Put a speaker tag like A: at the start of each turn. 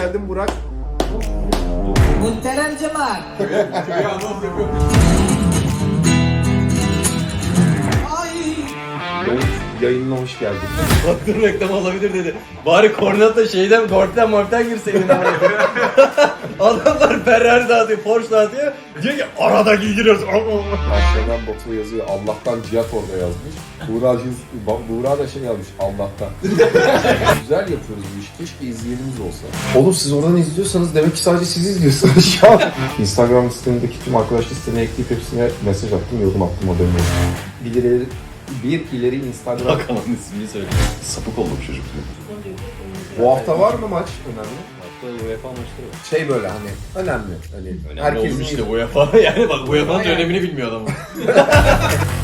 A: geldin Burak.
B: Muhterem cemaat.
A: yayınına hoş geldin.
C: Baktım reklam olabilir dedi. Bari kornata şeyden, Gorten Morten girseydin abi. Adamlar Ferrari dağıtıyor, Porsche dağıtıyor. Diyor ki arada giydiriyoruz.
A: Aşağıdan Batu yazıyor. Allah'tan Cihat orada yazmış. Buğra, Buğra da şey yazmış. Allah'tan. Güzel yapıyoruz bu işi. Keşke izleyenimiz olsa. Oğlum siz oradan izliyorsanız demek ki sadece siz izliyorsunuz şu an. Instagram sistemindeki tüm arkadaş listene ekleyip hepsine mesaj attım, yorum attım o dönemde. Bir ileri, bir ileri Instagram.
C: Bakalım ismini söyle.
D: Sapık oldu bu çocuk.
A: Bu hafta var mı maç önemli?
C: Hatta UEFA maçları var.
A: Şey böyle hani önemli. Hani
C: Önemli
A: herkesin
C: olmuş işte UEFA. Yani bak UEFA'nın
A: Yani.
C: önemini bilmiyor adam.